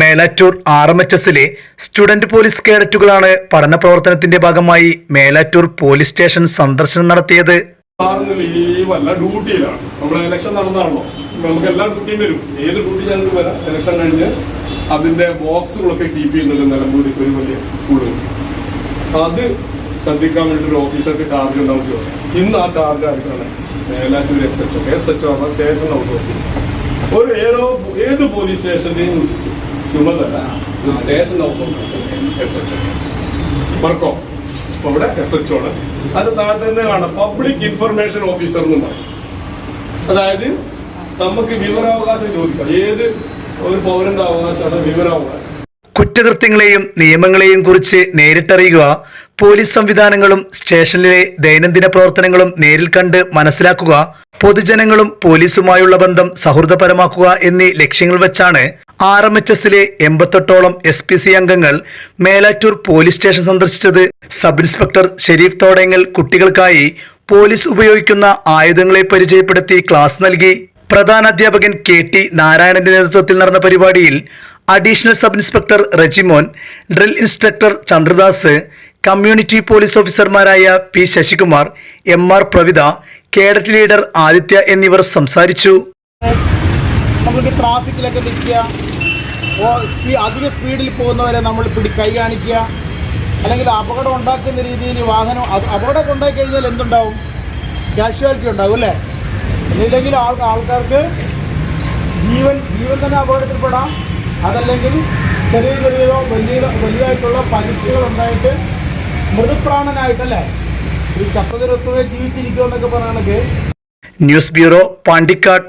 Melattur R M H എസിലെ student police കേഡറ്റുകളാണ് പഠന പ്രവർത്തനത്തിന്റെ ഭാഗമായി മേലാറ്റൂർ പോലീസ് സ്റ്റേഷൻ സന്ദർശനം നടത്തിയത്. ഡ്യൂട്ടിയിലാണ്. നമ്മൾ ഇലക്ഷൻ നടന്നാണല്ലോ. നമുക്ക് എല്ലാ ഡ്യൂട്ടിയും വരും. ഏത് ഡ്യൂട്ടി ഞങ്ങൾക്ക് ഇലക്ഷൻ കഴിഞ്ഞ് അതിന്റെ ബോക്സുകളൊക്കെ കീപ്പ് ചെയ്യുന്നുണ്ട് നിലമ്പൂർ ഒരു വലിയ സ്കൂളിൽ അത് ശ്രദ്ധിക്കാൻ വേണ്ടി ഒരു ഓഫീസർക്ക് ചാർജ് ഉണ്ടാവും ദിവസം. ഇന്ന് ആ ചാർജ് ആർക്കാണ് Melattur S H S H station house officer ഒരു ഏതോ ഏത് പോലീസ് സ്റ്റേഷന്റെയും ചുമതല station house S H O വർക്കോ അപ്പൊ ഇവിടെ എസ് എച്ച് ആണ് അത് താഴെ തന്നെ കാണാം പബ്ലിക് ഇൻഫർമേഷൻ ഓഫീസർ എന്നും പറയും. അതായത് നമുക്ക് വിവരാവകാശം ചോദിക്കാം. ഏത് ഒരു പൗരന്റെ അവകാശമാണ് വിവരാവകാശം? കുറ്റകൃത്യങ്ങളെയും നിയമങ്ങളെയും കുറിച്ച് നേരിട്ടറിയുക പോലീസ് സംവിധാനങ്ങളും സ്റ്റേഷനിലെ ദൈനംദിന പ്രവർത്തനങ്ങളും നേരിൽ കണ്ട് മനസ്സിലാക്കുക പൊതുജനങ്ങളും പോലീസുമായുള്ള ബന്ധം സൗഹൃദപരമാക്കുക എന്നീ ലക്ഷ്യങ്ങൾ വെച്ചാണ് ആർ എം എച്ച് എസിലെ എൺപത്തെട്ടോളം എസ് പി സി അംഗങ്ങൾ മേലാറ്റൂർ പോലീസ് സ്റ്റേഷൻ സന്ദർശിച്ചത് സബ് ഇൻസ്പെക്ടർ ഷെരീഫ് തോടങ്ങൽ കുട്ടികൾക്കായി പോലീസ് ഉപയോഗിക്കുന്ന ആയുധങ്ങളെ പരിചയപ്പെടുത്തി ക്ലാസ് നൽകി. പ്രധാന അധ്യാപകൻ കെ ടി നാരായണന്റെ നേതൃത്വത്തിൽ നടന്ന പരിപാടിയിൽ additional sub inspector Rejimon drill instructor Chandradas community police ഓഫീസർമാരായ P Sasikumar M R Pravitha cadet leader Aditya എന്നിവർ സംസാരിച്ചു. നമുക്ക് ട്രാഫിക്കിലൊക്കെ നിൽക്കുക. സ്പീ അധിക സ്പീഡിൽ പോകുന്നവരെ നമ്മൾ പിടി കൈ കാണിക്കുക. അല്ലെങ്കിൽ അപകടം ഉണ്ടാക്കുന്ന രീതിയിൽ വാഹനം അപകടമൊക്കെ ഉണ്ടാക്കി കഴിഞ്ഞാൽ എന്തുണ്ടാവും? കാഷ്വാലിറ്റി ഉണ്ടാവും അല്ലേ? എന്നില്ലെങ്കിൽ ആൾ ആൾക്കാർക്ക് ജീവൻ ജീവൻ തന്നെ അപകടത്തിൽപ്പെടാം. അതല്ലെങ്കിൽ ചെറിയ ചെറിയതോ വലിയ വലിയതായിട്ടുള്ള പരിക്കുകൾ ഉണ്ടായിട്ട് മൃദുപ്രാണനായിട്ടല്ലേ ഈ ചത്തതിരൊത്തുവേ ജീവിച്ചിരിക്കുമെന്നൊക്കെ പറയണത് ന്യൂസ് ബ്യൂറോ പാണ്ടിക്കാട്.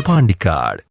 പാണ്ടിക്കാട്.